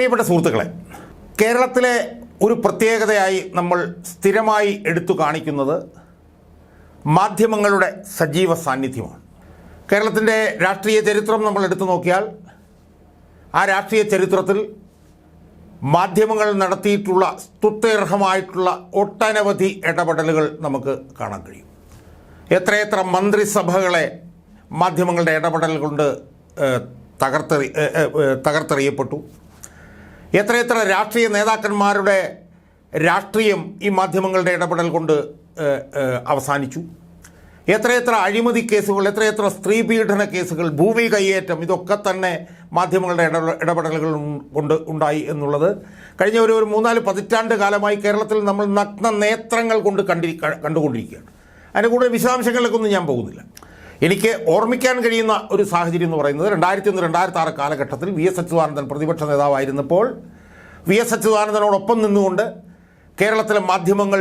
പ്രിയപ്പെട്ട സുഹൃത്തുക്കളെ കേരളത്തിലെ ഒരു പ്രത്യേകതയായി നമ്മൾ സ്ഥിരമായി എടുത്തു കാണിക്കുന്നത് മാധ്യമങ്ങളുടെ സജീവ സാന്നിധ്യമാണ്. കേരളത്തിന്റെ രാഷ്ട്രീയ ചരിത്രം നമ്മൾ എടുത്തു നോക്കിയാൽ ആ രാഷ്ട്രീയ ചരിത്രത്തിൽ മാധ്യമങ്ങൾ നടത്തിയിട്ടുള്ള സ്തുത്യർഹമായിട്ടുള്ള ഒട്ടനവധി ഇടപെടലുകൾ നമുക്ക് കാണാൻ കഴിയും. എത്രയെത്ര മന്ത്രിസഭകളെ മാധ്യമങ്ങളുടെ ഇടപെടൽ കൊണ്ട് തകർത്തെറി തകർത്തെറിയപ്പെട്ടു. എത്രയെത്ര രാഷ്ട്രീയ നേതാക്കന്മാരുടെ രാഷ്ട്രീയം ഈ മാധ്യമങ്ങളുടെ ഇടപെടൽ കൊണ്ട് അവസാനിച്ചു? എത്രയെത്ര അഴിമതി കേസുകൾ എത്രയെത്ര സ്ത്രീ പീഡന കേസുകൾ ഭൂമി കയ്യേറ്റം ഇതൊക്കെ തന്നെ മാധ്യമങ്ങളുടെ ഇട ഇടപെടലുകൾ കൊണ്ട് ഉണ്ടായി എന്നുള്ളത് കഴിഞ്ഞ ഒരു ഒരു മൂന്നാൽ പതിറ്റാണ്ട് കാലമായി കേരളത്തിൽ നമ്മൾ നഗ്ന നേത്രങ്ങൾ കൊണ്ട് കണ്ടി കണ്ടുകൊണ്ടിരിക്കുകയാണ്. അതിന്റെ കൂടുതൽ വിശദാംശങ്ങളിലേക്കൊന്നും ഞാൻ പോകുന്നില്ല. എനിക്ക് ഓർമ്മിക്കാൻ കഴിയുന്ന ഒരു സാഹചര്യം എന്ന് പറയുന്നത് രണ്ടായിരത്തി ഒന്ന് രണ്ടായിരത്തി ആറ് കാലഘട്ടത്തിൽ വി എസ് അച്യുതാനന്ദൻ പ്രതിപക്ഷ നേതാവായിരുന്നപ്പോൾ വി എസ് അച്യുതാനന്ദനോടൊപ്പം നിന്നുകൊണ്ട് കേരളത്തിലെ മാധ്യമങ്ങൾ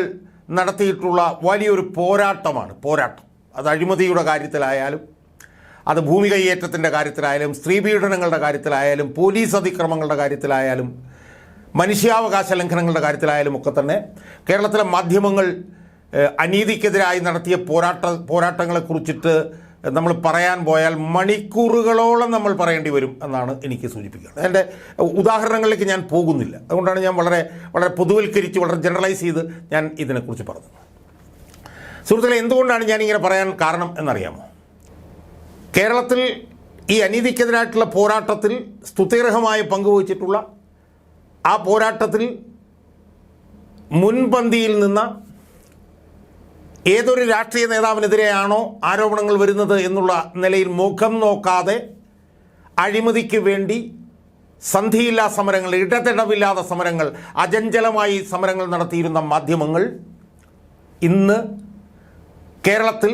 നടത്തിയിട്ടുള്ള വലിയൊരു പോരാട്ടമാണ് പോരാട്ടം. അത് അഴിമതിയുടെ കാര്യത്തിലായാലും അത് ഭൂമി കൈയേറ്റത്തിന്റെ കാര്യത്തിലായാലും സ്ത്രീ പീഡനങ്ങളുടെ കാര്യത്തിലായാലും പോലീസ് അതിക്രമങ്ങളുടെ കാര്യത്തിലായാലും മനുഷ്യാവകാശ ലംഘനങ്ങളുടെ കാര്യത്തിലായാലും ഒക്കെ തന്നെ കേരളത്തിലെ മാധ്യമങ്ങൾ അനീതിക്കെതിരായി നടത്തിയ പോരാട്ട പോരാട്ടങ്ങളെക്കുറിച്ചിട്ട് നമ്മൾ പറയാൻ പോയാൽ മണിക്കൂറുകളോളം നമ്മൾ പറയേണ്ടി വരും എന്നാണ് എനിക്ക് സൂചിപ്പിക്കുന്നത് എന്റെ ഉദാഹരണങ്ങളിലേക്ക് ഞാൻ പോകുന്നില്ല. അതുകൊണ്ടാണ് ഞാൻ വളരെ വളരെ പൊതുവൽക്കരിച്ച് വളരെ ജനറലൈസ് ചെയ്ത് ഞാൻ ഇതിനെക്കുറിച്ച് പറഞ്ഞത്. സുഹൃത്തുക്കളെ എന്തുകൊണ്ടാണ് ഞാനിങ്ങനെ പറയാൻ കാരണം എന്നറിയാമോ? കേരളത്തിൽ ഈ അനീതിക്കെതിരായിട്ടുള്ള പോരാട്ടത്തിൽ സ്തുത്യർഹമായി പങ്കുവച്ചിട്ടുള്ള ആ പോരാട്ടത്തിൽ മുൻപന്തിയിൽ നിന്ന ഏതൊരു രാഷ്ട്രീയ നേതാവിനെതിരെയാണോ ആരോപണങ്ങൾ വരുന്നത് എന്നുള്ള നിലയിൽ മുഖം നോക്കാതെ അഴിമതിക്ക് വേണ്ടി സന്ധിയില്ലാ സമരങ്ങൾ ഇടതിടവില്ലാത്ത സമരങ്ങൾ അജഞ്ചലമായി സമരങ്ങൾ നടത്തിയിരുന്ന മാധ്യമങ്ങൾ ഇന്ന് കേരളത്തിൽ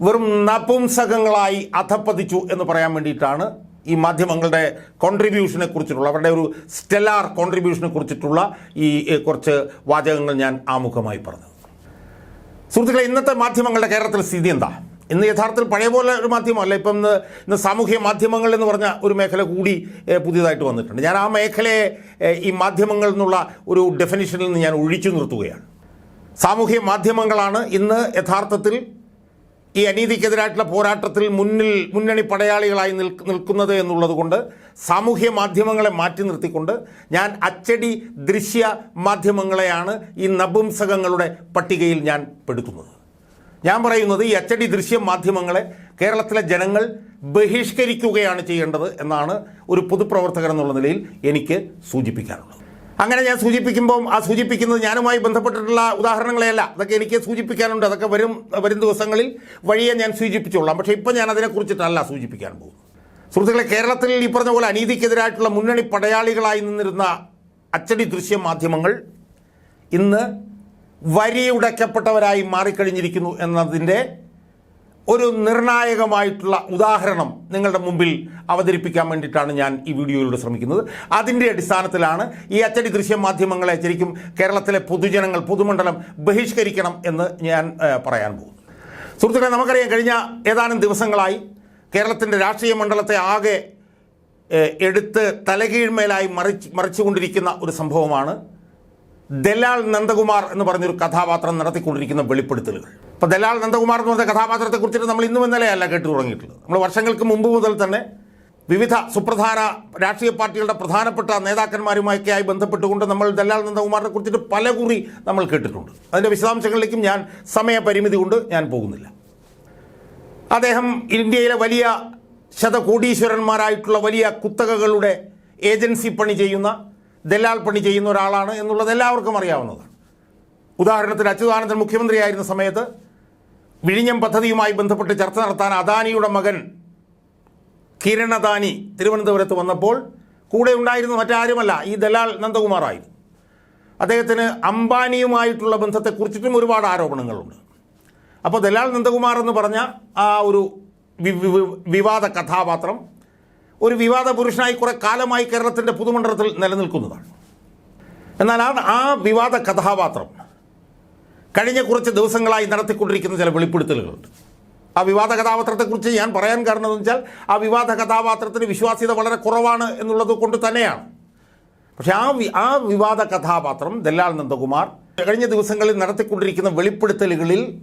വെറും നപുംസകങ്ങളായി അധപ്പതിച്ചു എന്ന് പറയാൻ വേണ്ടിയിട്ടാണ് ഈ മാധ്യമങ്ങളുടെ കോൺട്രിബ്യൂഷനെ കുറിച്ചിട്ടുള്ള അവരുടെ ഒരു സ്റ്റെല്ലാർ കോൺട്രിബ്യൂഷനെ കുറിച്ചിട്ടുള്ള ഈ കുറച്ച് വാചകങ്ങൾ ഞാൻ ആമുഖമായി പറഞ്ഞത്. സുഹൃത്തുക്കളെ ഇന്നത്തെ മാധ്യമങ്ങളുടെ കേരളത്തിൽ സ്ഥിതി എന്താ? ഇന്ന് യഥാർത്ഥത്തിൽ പഴയ പോലെ ഒരു മാധ്യമമല്ല ഇപ്പം ഇന്ന് ഇന്ന് സാമൂഹ്യ മാധ്യമങ്ങൾ എന്ന് പറഞ്ഞ ഒരു മേഖല കൂടി പുതിയതായിട്ട് വന്നിട്ടുണ്ട്. ഞാൻ ആ മേഖലയെ ഈ മാധ്യമങ്ങൾ എന്നുള്ള ഒരു ഡെഫിനിഷനിൽ നിന്ന് ഞാൻ ഒഴിച്ചു നിർത്തുകയാണ്. സാമൂഹ്യ മാധ്യമങ്ങളാണ് ഇന്ന് യഥാർത്ഥത്തിൽ ഈ അനീതിക്കെതിരായിട്ടുള്ള പോരാട്ടത്തിൽ മുന്നിൽ മുന്നണി പടയാളികളായി നിൽക്ക് നിൽക്കുന്നത് എന്നുള്ളത് കൊണ്ട് സാമൂഹ്യ മാധ്യമങ്ങളെ മാറ്റി നിർത്തിക്കൊണ്ട് ഞാൻ അച്ചടി ദൃശ്യ മാധ്യമങ്ങളെയാണ് ഈ നപുംസകങ്ങളുടെ പട്ടികയിൽ ഞാൻ പെടുത്തുന്നത്. ഞാൻ പറയുന്നത് ഈ അച്ചടി ദൃശ്യ മാധ്യമങ്ങളെ കേരളത്തിലെ ജനങ്ങൾ ബഹിഷ്കരിക്കുകയാണ് ചെയ്യേണ്ടത് എന്നാണ് ഒരു പൊതുപ്രവർത്തകൻ എന്നുള്ള നിലയിൽ എനിക്ക് സൂചിപ്പിക്കാനുള്ളത്. അങ്ങനെ ഞാൻ സൂചിപ്പിക്കുമ്പോൾ ആ സൂചിപ്പിക്കുന്നത് ഞാനുമായി ബന്ധപ്പെട്ടിട്ടുള്ള ഉദാഹരണങ്ങളെയല്ല. അതൊക്കെ എനിക്ക് സൂചിപ്പിക്കാനുണ്ട്. അതൊക്കെ വരും വരും ദിവസങ്ങളിൽ വഴിയെ ഞാൻ സൂചിപ്പിച്ചോളാം. പക്ഷേ ഇപ്പം ഞാൻ അതിനെക്കുറിച്ചിട്ടല്ല സൂചിപ്പിക്കാൻ പോകുന്നത്. സുഹൃത്തുക്കളെ കേരളത്തിൽ ഈ പറഞ്ഞ പോലെ അനീതിക്കെതിരായിട്ടുള്ള മുന്നണി പടയാളികളായി നിന്നിരുന്ന അച്ചടി ദൃശ്യ മാധ്യമങ്ങൾ ഇന്ന് വരിയുടയ്ക്കപ്പെട്ടവരായി മാറിക്കഴിഞ്ഞിരിക്കുന്നു എന്നതിന്റെ ഒരു നിർണായകമായിട്ടുള്ള ഉദാഹരണം നിങ്ങളുടെ മുമ്പിൽ അവതരിപ്പിക്കാൻ വേണ്ടിയിട്ടാണ് ഞാൻ ഈ വീഡിയോയിലൂടെ ശ്രമിക്കുന്നത്. അതിന്റെ അടിസ്ഥാനത്തിലാണ് ഈ അച്ചടി ദൃശ്യ മാധ്യമങ്ങളെ ശരിക്കും കേരളത്തിലെ പൊതുജനങ്ങൾ പൊതുമണ്ഡലം ബഹിഷ്കരിക്കണം എന്ന് ഞാൻ പറയാൻ പോകുന്നു. സുഹൃത്തുക്കളെ നമുക്കറിയാം കഴിഞ്ഞ ഏതാനും ദിവസങ്ങളായി കേരളത്തിന്റെ രാഷ്ട്രീയ മണ്ഡലത്തെ ആകെ എടുത്ത് തലകീഴ്മേലായി മറിച്ച് മറിച്ചുകൊണ്ടിരിക്കുന്ന ഒരു സംഭവമാണ് ദലാൽ നന്ദകുമാർ എന്ന് പറഞ്ഞൊരു കഥാപാത്രം നടത്തിക്കൊണ്ടിരിക്കുന്ന വെളിപ്പെടുത്തലുകൾ. അപ്പോൾ ദലാൽ നന്ദകുമാർ എന്ന് പറഞ്ഞ കഥാപാത്രത്തെ കുറിച്ചിട്ട് നമ്മൾ ഇന്നും ഇന്നലെയല്ല കേട്ടു തുടങ്ങിയിട്ടുള്ളത്. നമ്മൾ വർഷങ്ങൾക്ക് മുമ്പ് മുതൽ തന്നെ വിവിധ സുപ്രധാന രാഷ്ട്രീയ പാർട്ടികളുടെ പ്രധാനപ്പെട്ട നേതാക്കന്മാരുമൊക്കെയായി ബന്ധപ്പെട്ടുകൊണ്ട് നമ്മൾ ദലാൽ നന്ദകുമാറിനെ കുറിച്ചിട്ട് പല കുറി നമ്മൾ കേട്ടിട്ടുണ്ട്. അതിന്റെ വിശദാംശങ്ങളിലേക്കും ഞാൻ സമയപരിമിതി കൊണ്ട് ഞാൻ പോകുന്നില്ല. അദ്ദേഹം ഇന്ത്യയിലെ വലിയ ശതകോടീശ്വരന്മാരായിട്ടുള്ള വലിയ കുത്തകകളുടെ ഏജൻസി പണി ചെയ്യുന്ന ദലാൽ പണി ചെയ്യുന്ന ഒരാളാണ് എന്നുള്ളത് എല്ലാവർക്കും അറിയാവുന്നതാണ്. ഉദാഹരണത്തിന് അച്യുതാനന്ദൻ മുഖ്യമന്ത്രിയായിരുന്ന സമയത്ത് വിഴിഞ്ഞം പദ്ധതിയുമായി ബന്ധപ്പെട്ട് ചർച്ച നടത്താൻ അദാനിയുടെ മകൻ കിരൺ അദാനി തിരുവനന്തപുരത്ത് വന്നപ്പോൾ കൂടെ ഉണ്ടായിരുന്ന മറ്റാരുമല്ല ഈ ദലാൽ നന്ദകുമാറായിരുന്നു. അദ്ദേഹത്തിന് അംബാനിയുമായിട്ടുള്ള ബന്ധത്തെക്കുറിച്ചിട്ടും ഒരുപാട് ആരോപണങ്ങളുണ്ട്. അപ്പോൾ ദലാൽ നന്ദകുമാർ എന്ന് പറഞ്ഞ ആ ഒരു വിവാദ കഥാപാത്രം ഒരു വിവാദ പുരുഷനായി കുറെ കാലമായി കേരളത്തിന്റെ പുതുമണ്ഡലത്തിൽ നിലനിൽക്കുന്നതാണ്. എന്നാൽ ആ ആ വിവാദ കഥാപാത്രം കഴിഞ്ഞ കുറച്ച് ദിവസങ്ങളായി നടത്തിക്കൊണ്ടിരിക്കുന്ന ചില വെളിപ്പെടുത്തലുകളുണ്ട്. ആ വിവാദ കഥാപാത്രത്തെക്കുറിച്ച് ഞാൻ പറയാൻ കാരണം എന്ന് വെച്ചാൽ ആ വിവാദ കഥാപാത്രത്തിന് വിശ്വാസ്യത വളരെ കുറവാണ് എന്നുള്ളത് കൊണ്ട് തന്നെയാണ്. പക്ഷേ ആ ആ വിവാദ കഥാപാത്രം ദല്ലാൽ നന്ദകുമാർ കഴിഞ്ഞ ദിവസങ്ങളിൽ നടത്തിക്കൊണ്ടിരിക്കുന്ന വെളിപ്പെടുത്തലുകളിൽ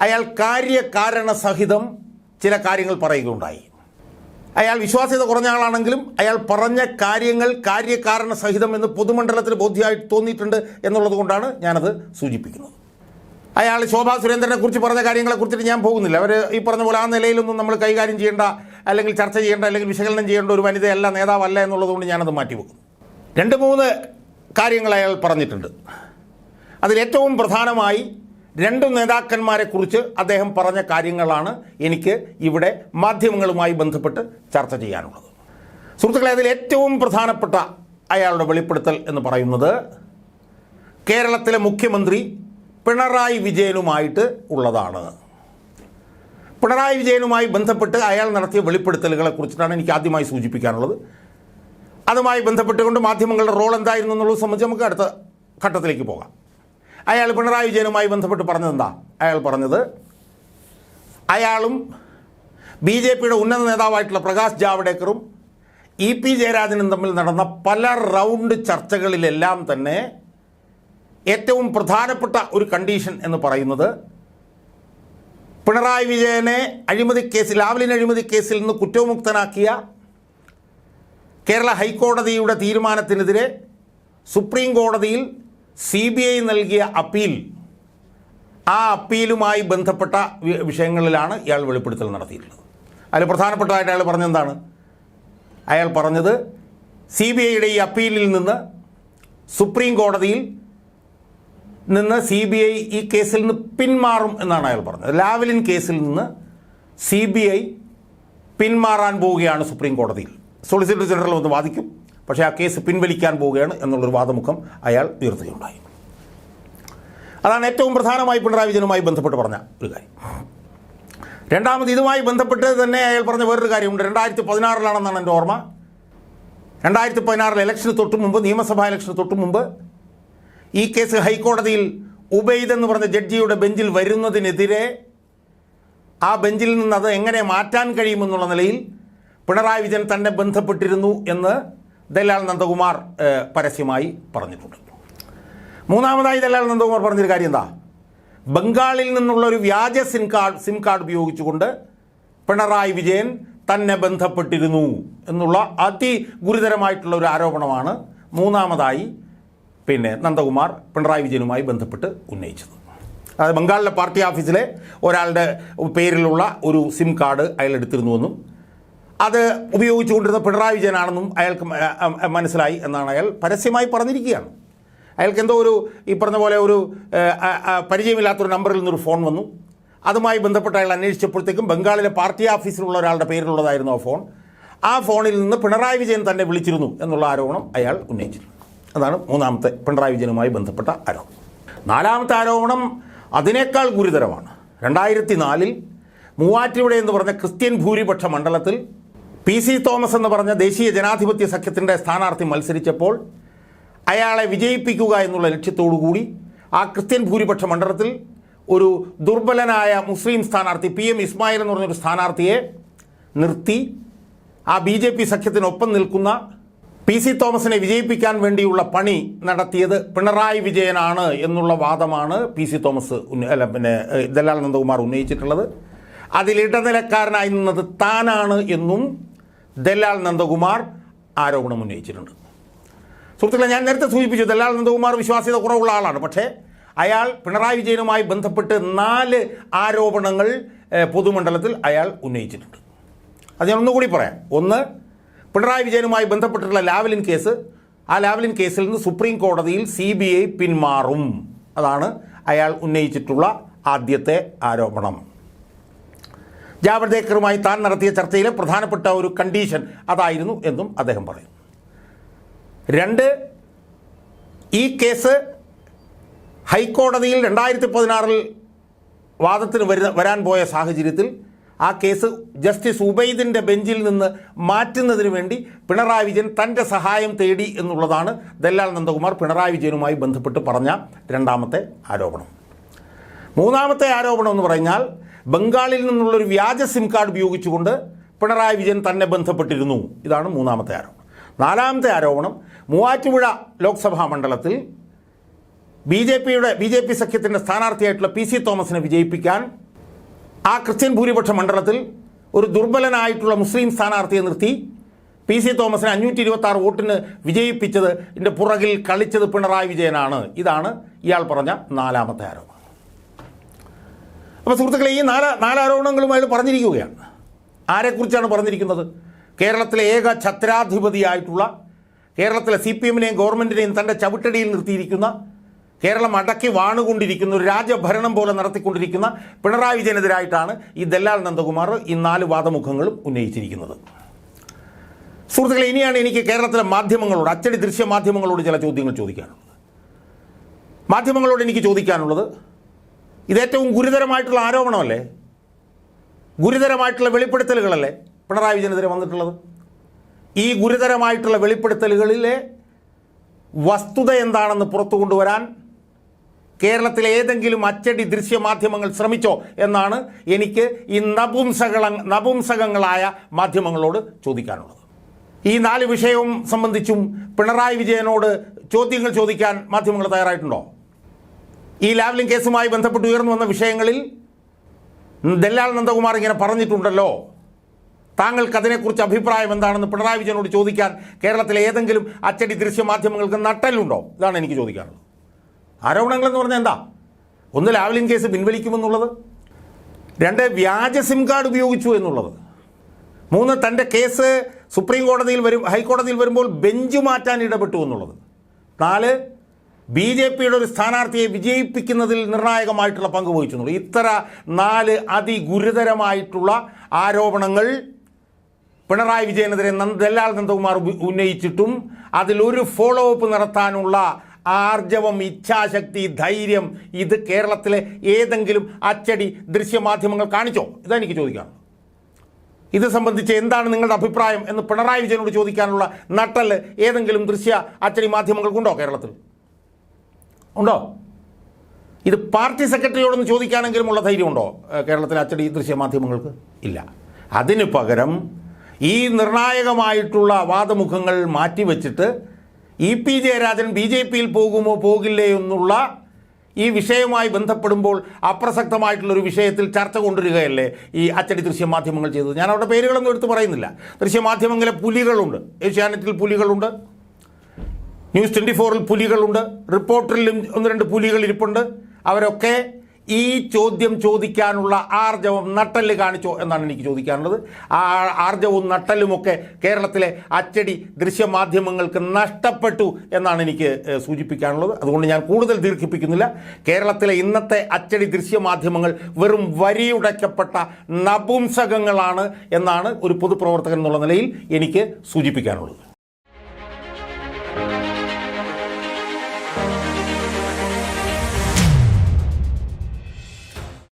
അയാൾ കാര്യകാരണ സഹിതം ചില കാര്യങ്ങൾ പറയുകയുണ്ടായി. അയാൾ വിശ്വാസ്യത കുറഞ്ഞ ആളാണെങ്കിലും അയാൾ പറഞ്ഞ കാര്യങ്ങൾ കാര്യകാരണ സഹിതം എന്ന് പൊതുമണ്ഡലത്തിൽ ബോധ്യമായിട്ട് തോന്നിയിട്ടുണ്ട് എന്നുള്ളത് കൊണ്ടാണ് ഞാനത് സൂചിപ്പിക്കുന്നത്. അയാൾ ശോഭാ സുരേന്ദ്രനെ കുറിച്ച് പറഞ്ഞ കാര്യങ്ങളെ കുറിച്ചിട്ട് ഞാൻ പോകുന്നില്ല. അവർ ഈ പറഞ്ഞ പോലെ ആ നിലയിലൊന്നും നമ്മൾ കൈകാര്യം ചെയ്യേണ്ട അല്ലെങ്കിൽ ചർച്ച ചെയ്യേണ്ട അല്ലെങ്കിൽ വിശകലനം ചെയ്യേണ്ട ഒരു വനിതയല്ല നേതാവല്ല എന്നുള്ളതുകൊണ്ട് ഞാനത് മാറ്റിവെക്കും രണ്ട് മൂന്ന് കാര്യങ്ങൾ അയാൾ പറഞ്ഞിട്ടുണ്ട്. അതിലേറ്റവും പ്രധാനമായി രണ്ട് നേതാക്കന്മാരെ കുറിച്ച് അദ്ദേഹം പറഞ്ഞ കാര്യങ്ങളാണ് എനിക്ക് ഇവിടെ മാധ്യമങ്ങളുമായി ബന്ധപ്പെട്ട് ചർച്ച ചെയ്യാനുള്ളത്. സുഹൃത്തുക്കളെ അതിൽ ഏറ്റവും പ്രധാനപ്പെട്ട അയാളുടെ വെളിപ്പെടുത്തൽ എന്ന് പറയുന്നത് കേരളത്തിലെ മുഖ്യമന്ത്രി പിണറായി വിജയനുമായിട്ട് ഉള്ളതാണ്. പിണറായി വിജയനുമായി ബന്ധപ്പെട്ട് അയാൾ നടത്തിയ വെളിപ്പെടുത്തലുകളെ കുറിച്ചിട്ടാണ് എനിക്ക് ആദ്യമായി സൂചിപ്പിക്കാനുള്ളത്. അതുമായി ബന്ധപ്പെട്ടുകൊണ്ട് മാധ്യമങ്ങളുടെ റോൾ എന്തായിരുന്നു എന്നുള്ളത് സംബന്ധിച്ച് നമുക്ക് അടുത്ത ഘട്ടത്തിലേക്ക് പോകാം. അയാൾ പിണറായി വിജയനുമായി ബന്ധപ്പെട്ട് പറഞ്ഞത് എന്താ? അയാൾ പറഞ്ഞത് അയാളും ബി ജെ പിയുടെ ഉന്നത നേതാവായിട്ടുള്ള പ്രകാശ് ജാവ്ഡേക്കറും ഇ പി ജയരാജനും തമ്മിൽ നടന്ന പല റൗണ്ട് ചർച്ചകളിലെല്ലാം തന്നെ ഏറ്റവും പ്രധാനപ്പെട്ട ഒരു കണ്ടീഷൻ എന്ന് പറയുന്നത് പിണറായി വിജയനെ അഴിമതി കേസിൽ ലാവ്ലിൻ അഴിമതി കേസിൽ നിന്ന് കുറ്റവിമുക്തനാക്കിയ കേരള ഹൈക്കോടതിയുടെ തീരുമാനത്തിനെതിരെ സുപ്രീം കോടതിയിൽ സി ബി ഐ നൽകിയ അപ്പീൽ ആ അപ്പീലുമായി ബന്ധപ്പെട്ട വിഷയങ്ങളിലാണ് ഇയാൾ വെളിപ്പെടുത്തൽ നടത്തിയിട്ടുള്ളത്. അതിൽ പ്രധാനപ്പെട്ടതായിട്ട് അയാൾ പറഞ്ഞെന്താണ്? അയാൾ പറഞ്ഞത് സി ബി ഐയുടെ ഈ അപ്പീലിൽ നിന്ന് സുപ്രീം കോടതിയിൽ നിന്ന് സി ബി ഐ ഈ കേസിൽ നിന്ന് പിന്മാറും എന്നാണ് അയാൾ പറഞ്ഞത്. ലാവലിൻ കേസിൽ നിന്ന് സി ബി ഐ പിന്മാറാൻ പോവുകയാണ് സുപ്രീം കോടതിയിൽ. സോളിസിറ്റർ ജനറൽ ഒന്ന് വാദിക്കും. പക്ഷേ ആ കേസ് പിൻവലിക്കാൻ പോവുകയാണ് എന്നുള്ളൊരു വാദമുഖം അയാൾ ഉയർത്തുകയുണ്ടായി. അതാണ് ഏറ്റവും പ്രധാനമായി പിണറായി വിജയനുമായി ബന്ധപ്പെട്ട് പറഞ്ഞ ഒരു കാര്യം. രണ്ടാമത് ഇതുമായി ബന്ധപ്പെട്ട് തന്നെ അയാൾ പറഞ്ഞ വേറൊരു കാര്യമുണ്ട്. രണ്ടായിരത്തി പതിനാറിലാണെന്നാണ് എന്റെ ഓർമ്മ. രണ്ടായിരത്തി പതിനാറിൽ ഇലക്ഷന് തൊട്ട് മുമ്പ് നിയമസഭാ ഇലക്ഷന് തൊട്ട് മുമ്പ് ഈ കേസ് ഹൈക്കോടതിയിൽ ഉബൈദ് എന്ന് പറഞ്ഞ ജഡ്ജിയുടെ ബെഞ്ചിൽ വരുന്നതിനെതിരെ ആ ബെഞ്ചിൽ നിന്ന് അത് എങ്ങനെ മാറ്റാൻ കഴിയുമെന്നുള്ള നിലയിൽ പിണറായി വിജയൻ തന്നെ ബന്ധപ്പെട്ടിരുന്നു എന്ന് ദല്ലാൽ നന്ദകുമാർ പരസ്യമായി പറഞ്ഞിട്ടുണ്ട്. മൂന്നാമതായി ദല്ലാൽ നന്ദകുമാർ പറഞ്ഞൊരു കാര്യം എന്താ? ബംഗാളിൽ നിന്നുള്ള ഒരു വ്യാജ സിം കാർഡ് സിം കാർഡ് ഉപയോഗിച്ചുകൊണ്ട് പിണറായി വിജയൻ തന്നെ ബന്ധപ്പെട്ടിരുന്നു എന്നുള്ള അതിഗുരുതരമായിട്ടുള്ള ഒരു ആരോപണമാണ് മൂന്നാമതായി പിന്നെ നന്ദകുമാർ പിണറായി വിജയനുമായി ബന്ധപ്പെട്ട് ഉന്നയിച്ചത്. അതായത് ബംഗാളിലെ പാർട്ടി ഓഫീസിലെ ഒരാളുടെ പേരിലുള്ള ഒരു സിം കാർഡ് അയാൾ എടുത്തിരുന്നുവെന്നും അത് ഉപയോഗിച്ചുകൊണ്ടിരുന്ന പിണറായി വിജയനാണെന്നും അയാൾക്ക് മനസ്സിലായി എന്നാണ് അയാൾ പരസ്യമായി പറഞ്ഞിരിക്കുകയാണ്. അയാൾക്ക് എന്തോ ഒരു ഈ പറഞ്ഞ പോലെ ഒരു പരിചയമില്ലാത്തൊരു നമ്പറിൽ നിന്നൊരു ഫോൺ വന്നു. അതുമായി ബന്ധപ്പെട്ട് അയാൾ അന്വേഷിച്ചപ്പോഴത്തേക്കും ബംഗാളിലെ പാർട്ടി ഓഫീസിലുള്ള ഒരാളുടെ പേരിലുള്ളതായിരുന്നു ആ ഫോൺ. ആ ഫോണിൽ നിന്ന് പിണറായി വിജയൻ തന്നെ വിളിച്ചിരുന്നു എന്നുള്ള ആരോപണം അയാൾ ഉന്നയിച്ചിരുന്നു. അതാണ് മൂന്നാമത്തെ പിണറായി വിജയനുമായി ബന്ധപ്പെട്ട ആരോപണം. നാലാമത്തെ ആരോപണം അതിനേക്കാൾ ഗുരുതരമാണ്. രണ്ടായിരത്തി നാലിൽ മൂവാറ്റുപുഴ എന്ന് പറഞ്ഞ ക്രിസ്ത്യൻ ഭൂരിപക്ഷ മണ്ഡലത്തിൽ പി സി തോമസ് എന്ന് പറഞ്ഞ ദേശീയ ജനാധിപത്യ സഖ്യത്തിന്റെ സ്ഥാനാർത്ഥി മത്സരിച്ചപ്പോൾ അയാളെ വിജയിപ്പിക്കുക എന്നുള്ള ലക്ഷ്യത്തോടു കൂടി ആ ക്രിസ്ത്യൻ ഭൂരിപക്ഷ മണ്ഡലത്തിൽ ഒരു ദുർബലനായ മുസ്ലിം സ്ഥാനാർത്ഥി പി എം ഇസ്മായിൽ എന്ന് പറഞ്ഞൊരു സ്ഥാനാർത്ഥിയെ നിർത്തി. ആ ബി ജെ പി സഖ്യത്തിനൊപ്പം നിൽക്കുന്ന പി സി തോമസിനെ വിജയിപ്പിക്കാൻ വേണ്ടിയുള്ള പണി നടത്തിയത് പിണറായി വിജയനാണ് എന്നുള്ള വാദമാണ് പി സി തോമസ് അല്ല പിന്നെ ദലാൽ നന്ദകുമാർ ഉന്നയിച്ചിട്ടുള്ളത്. അതിൽ ഇടനിലക്കാരനായി നിന്നത് താനാണ് എന്നും ദല്ലാൽ നന്ദകുമാർ ആരോപണം ഉന്നയിച്ചിട്ടുണ്ട്. സുഹൃത്തുക്കളെ ഞാൻ നേരത്തെ സൂചിപ്പിച്ചു ദല്ലാൽ നന്ദകുമാർ വിശ്വാസ്യത കുറവുള്ള ആളാണ്. പക്ഷേ അയാൾ പിണറായി വിജയനുമായി ബന്ധപ്പെട്ട് നാല് ആരോപണങ്ങൾ പൊതുമണ്ഡലത്തിൽ അയാൾ ഉന്നയിച്ചിട്ടുണ്ട്. അത് ഞാൻ ഒന്നുകൂടി പറയാം. ഒന്ന് പിണറായി വിജയനുമായി ബന്ധപ്പെട്ടിട്ടുള്ള ലാവലിൻ കേസ്. ആ ലാവലിൻ കേസിൽ നിന്ന് സുപ്രീം കോടതിയിൽ സി ബി ഐ പിന്മാറും. അതാണ് അയാൾ ഉന്നയിച്ചിട്ടുള്ള ആദ്യത്തെ ആരോപണം. ജാവ്ദേക്കറുമായി താൻ നടത്തിയ ചർച്ചയിലെ പ്രധാനപ്പെട്ട ഒരു കണ്ടീഷൻ അതായിരുന്നു എന്നും അദ്ദേഹം പറയും രണ്ട് ഈ കേസ് ഹൈക്കോടതിയിൽ രണ്ടായിരത്തി പതിനാറിൽ വാദത്തിന് വരുന്ന വരാൻ പോയ സാഹചര്യത്തിൽ ആ കേസ് ജസ്റ്റിസ് ഉബൈദിന്റെ ബെഞ്ചിൽ നിന്ന് മാറ്റുന്നതിന് വേണ്ടി പിണറായി വിജയൻ തന്റെ സഹായം തേടി എന്നുള്ളതാണ് ദല്ലാൽ നന്ദകുമാർ പിണറായി വിജയനുമായി ബന്ധപ്പെട്ട് പറഞ്ഞ രണ്ടാമത്തെ ആരോപണം. മൂന്നാമത്തെ ആരോപണം എന്ന് പറഞ്ഞാൽ ബംഗാളിൽ നിന്നുള്ളൊരു വ്യാജ സിം കാർഡ് ഉപയോഗിച്ചുകൊണ്ട് പിണറായി വിജയൻ തന്നെ ബന്ധപ്പെട്ടിരുന്നു. ഇതാണ് മൂന്നാമത്തെ ആരോപണം. നാലാമത്തെ ആരോപണം മൂവാറ്റുപുഴ ലോക്സഭാ മണ്ഡലത്തിൽ ബി ജെ പിയുടെ ബി ജെ പി സഖ്യത്തിന്റെ സ്ഥാനാർത്ഥിയായിട്ടുള്ള പി സി തോമസിനെ വിജയിപ്പിക്കാൻ ആ ക്രിസ്ത്യൻ ഭൂരിപക്ഷ മണ്ഡലത്തിൽ ഒരു ദുർബലനായിട്ടുള്ള മുസ്ലിം സ്ഥാനാർത്ഥിയെ നിർത്തി പി സി തോമസിനെ അഞ്ഞൂറ്റി ഇരുപത്തി ആറ് വോട്ടിന് വിജയിപ്പിച്ചത് ഇതിന്റെ പുറകിൽ കളിച്ചത് പിണറായി വിജയനാണ്. ഇതാണ് ഇയാൾ പറഞ്ഞ നാലാമത്തെ ആരോപണം. അപ്പോൾ സുഹൃത്തുക്കളെ ഈ നാല നാലാരോപണങ്ങളും അയാൾ പറഞ്ഞിരിക്കുകയാണ്. ആരെക്കുറിച്ചാണ് പറഞ്ഞിരിക്കുന്നത്? കേരളത്തിലെ ഏക ഛത്രാധിപതിയായിട്ടുള്ള കേരളത്തിലെ സി പി എമ്മിനെയും ഗവൺമെന്റിനെയും തന്റെ ചവിട്ടടിയിൽ നിർത്തിയിരിക്കുന്ന കേരളം അടക്കി വാണുകൊണ്ടിരിക്കുന്ന ഒരു രാജഭരണം പോലെ നടത്തിക്കൊണ്ടിരിക്കുന്ന പിണറായി വിജയനെതിരായിട്ടാണ് ഈ ദല്ലാൽ നന്ദകുമാർ ഈ നാല് വാദമുഖങ്ങളും ഉന്നയിച്ചിരിക്കുന്നത്. സുഹൃത്തുക്കളെ ഇനിയാണ് എനിക്ക് കേരളത്തിലെ മാധ്യമങ്ങളോട് അച്ചടി ദൃശ്യ മാധ്യമങ്ങളോട് ചില ചോദ്യങ്ങൾ ചോദിക്കാനുള്ളത്. മാധ്യമങ്ങളോട് എനിക്ക് ചോദിക്കാനുള്ളത് ഇതേറ്റവും ഗുരുതരമായിട്ടുള്ള ആരോപണമല്ലേ? ഗുരുതരമായിട്ടുള്ള വെളിപ്പെടുത്തലുകളല്ലേ പിണറായി വിജയനെതിരെ വന്നിട്ടുള്ളത്? ഈ ഗുരുതരമായിട്ടുള്ള വെളിപ്പെടുത്തലുകളിലെ വസ്തുത എന്താണെന്ന് പുറത്തു കൊണ്ടുവരാൻ കേരളത്തിലെ ഏതെങ്കിലും അച്ചടി ദൃശ്യ മാധ്യമങ്ങൾ ശ്രമിച്ചോ എന്നാണ് എനിക്ക് ഈ നപുംസകള നപുംസകങ്ങളായ മാധ്യമങ്ങളോട് ചോദിക്കാനുള്ളത്. ഈ നാല് വിഷയവും സംബന്ധിച്ചും പിണറായി വിജയനോട് ചോദ്യങ്ങൾ ചോദിക്കാൻ മാധ്യമങ്ങൾ തയ്യാറായിട്ടുണ്ടോ? ഈ ലാവ്ലിംഗ് കേസുമായി ബന്ധപ്പെട്ട് ഉയർന്നു വന്ന വിഷയങ്ങളിൽ ദല്ലാൽ നന്ദകുമാർ ഇങ്ങനെ പറഞ്ഞിട്ടുണ്ടല്ലോ. താങ്കൾക്ക് അതിനെക്കുറിച്ച് അഭിപ്രായം എന്താണെന്ന് പിണറായി വിജയനോട് ചോദിക്കാൻ കേരളത്തിലെ ഏതെങ്കിലും അച്ചടി ദൃശ്യ മാധ്യമങ്ങൾക്ക് നട്ടലുണ്ടോ ഇതാണ് എനിക്ക് ചോദിക്കാറുള്ളത് ആരോപണങ്ങൾ എന്ന് പറഞ്ഞാൽ എന്താ? ഒന്ന് ലാവ്ലിംഗ് കേസ് പിൻവലിക്കുമെന്നുള്ളത്. രണ്ട് വ്യാജ സിം കാർഡ് ഉപയോഗിച്ചു എന്നുള്ളത്. മൂന്ന് തന്റെ കേസ് സുപ്രീം കോടതിയിൽ വരും ഹൈക്കോടതിയിൽ വരുമ്പോൾ ബെഞ്ച് മാറ്റാൻ ഇടപെട്ടു എന്നുള്ളത്. നാല് ബി ജെ പിയുടെ ഒരു സ്ഥാനാർത്ഥിയെ വിജയിപ്പിക്കുന്നതിൽ നിർണായകമായിട്ടുള്ള പങ്ക് വഹിച്ചു ഇത്തര നാല് അതിഗുരുതരമായിട്ടുള്ള ആരോപണങ്ങൾ പിണറായി വിജയനെതിരെ ദല്ലാൽ നന്ദകുമാർ ഉന്നയിച്ചിട്ടും അതിലൊരു ഫോളോ അപ്പ് നടത്താനുള്ള ആർജവം ഇച്ഛാശക്തി ധൈര്യം ഇത് കേരളത്തിലെ ഏതെങ്കിലും അച്ചടി ദൃശ്യമാധ്യമങ്ങൾ കാണിച്ചോ? ഇതെനിക്ക് ചോദിക്കാം ഇത് സംബന്ധിച്ച് എന്താണ് നിങ്ങളുടെ അഭിപ്രായം എന്ന് പിണറായി വിജയനോട് ചോദിക്കാനുള്ള നട്ടൽ ഏതെങ്കിലും ദൃശ്യ അച്ചടി മാധ്യമങ്ങൾക്കുണ്ടോ കേരളത്തിൽ? ഉണ്ടോ? ഇത് പാർട്ടി സെക്രട്ടറിയോടൊന്ന് ചോദിക്കാനെങ്കിലും ഉള്ള ധൈര്യമുണ്ടോ കേരളത്തിലെ അച്ചടി ദൃശ്യ മാധ്യമങ്ങൾക്ക്? ഇല്ല. അതിന് പകരം ഈ നിർണായകമായിട്ടുള്ള വാദമുഖങ്ങൾ മാറ്റിവെച്ചിട്ട് E P Jayarajan B J പിയിൽ പോകുമോ പോകില്ലേ എന്നുള്ള ഈ വിഷയവുമായി ബന്ധപ്പെടുമ്പോൾ അപ്രസക്തമായിട്ടുള്ളൊരു വിഷയത്തിൽ ചർച്ച കൊണ്ടുവരികയല്ലേ ഈ അച്ചടി ദൃശ്യ മാധ്യമങ്ങൾ ചെയ്തത്? ഞാൻ അവരുടെ പേരുകളൊന്നും എടുത്തു പറയുന്നില്ല. ദൃശ്യമാധ്യമങ്ങളിലെ പുലികളുണ്ട്. ഏഷ്യാനെറ്റിൽ പുലികളുണ്ട്. ന്യൂസ് ട്വന്റി ഫോറിൽ പുലികളുണ്ട്. റിപ്പോർട്ടറിലും ഒന്ന് രണ്ട് പുലികൾ ഇരിപ്പുണ്ട്. അവരൊക്കെ ഈ ചോദ്യം ചോദിക്കാനുള്ള ആർജവം നട്ടൽ കാണിച്ചോ എന്നാണ് എനിക്ക് ചോദിക്കാനുള്ളത്. ആ ആർജവും നട്ടലുമൊക്കെ കേരളത്തിലെ അച്ചടി ദൃശ്യമാധ്യമങ്ങൾക്ക് നഷ്ടപ്പെട്ടു എന്നാണ് എനിക്ക് സൂചിപ്പിക്കാനുള്ളത്. അതുകൊണ്ട് ഞാൻ കൂടുതൽ ദീർഘിപ്പിക്കുന്നില്ല. കേരളത്തിലെ ഇന്നത്തെ അച്ചടി ദൃശ്യമാധ്യമങ്ങൾ വെറും വരിയുടയ്ക്കപ്പെട്ട നപുംസകങ്ങളാണ് എന്നാണ് ഒരു പൊതുപ്രവർത്തകൻ എന്നുള്ള നിലയിൽ എനിക്ക് സൂചിപ്പിക്കാനുള്ളത്.